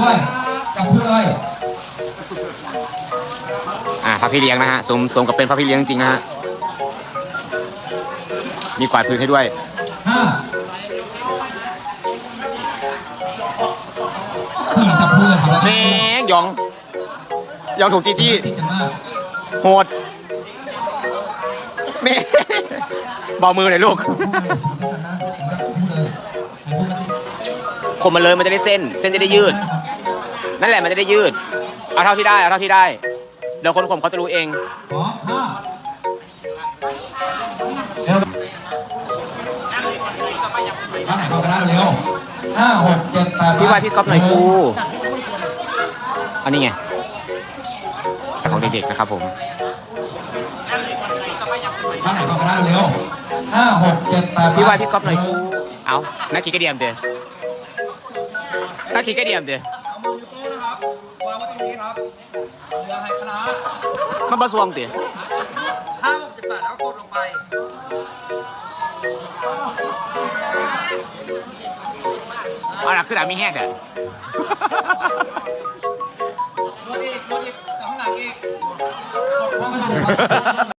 ด้วยจับคู่เลยอ่าพระพี่เลี้ยงนะฮะสมสมกับเป็นพระพี่เลี้ยงจริงนะฮะมีกวาดพื้นให้ด้วยห้าผู้หญิงจับคู่เลยครับแม่งหยองหยองถูกจีจี้ติดกันมากโหดแม่เบามือหน่อยลูกคู่เลยคู่เลยคู่เลยคมมันเลยมันจะได้เส้น เส้นจะได้ยืด นั่นแหละมันจะได้ยืด เอาเท่าที่ได้ เอาเท่าที่ได้ เดี๋ยวคนข่มเขาจะรู้เองพร้อมห้าเร็วท่าไหนก็ได้เร็วห้าหกเจ็ดแปดพี่วายพี่ก๊อฟหน่อยครูอันนี้ไงของเด็กๆนะครับผมท่าไหนก็ได้เร็วห้าหกเจ็ดแปดพี่วายพี่ก๊อฟหน่อยครูเอานักขี่กระเดียมเด้อนักขี่กระเดียมเด้อ ครับเรือไฮคณะมันบะสวงเด้อห้าหกเจ็ดแปดแล้วก็กดลงไปเอาหนักขึ้นหนักมีแห้งเด้อนวดอีกนวดอีกกลับข้างหลังอีกกดเข้ามาดูครับ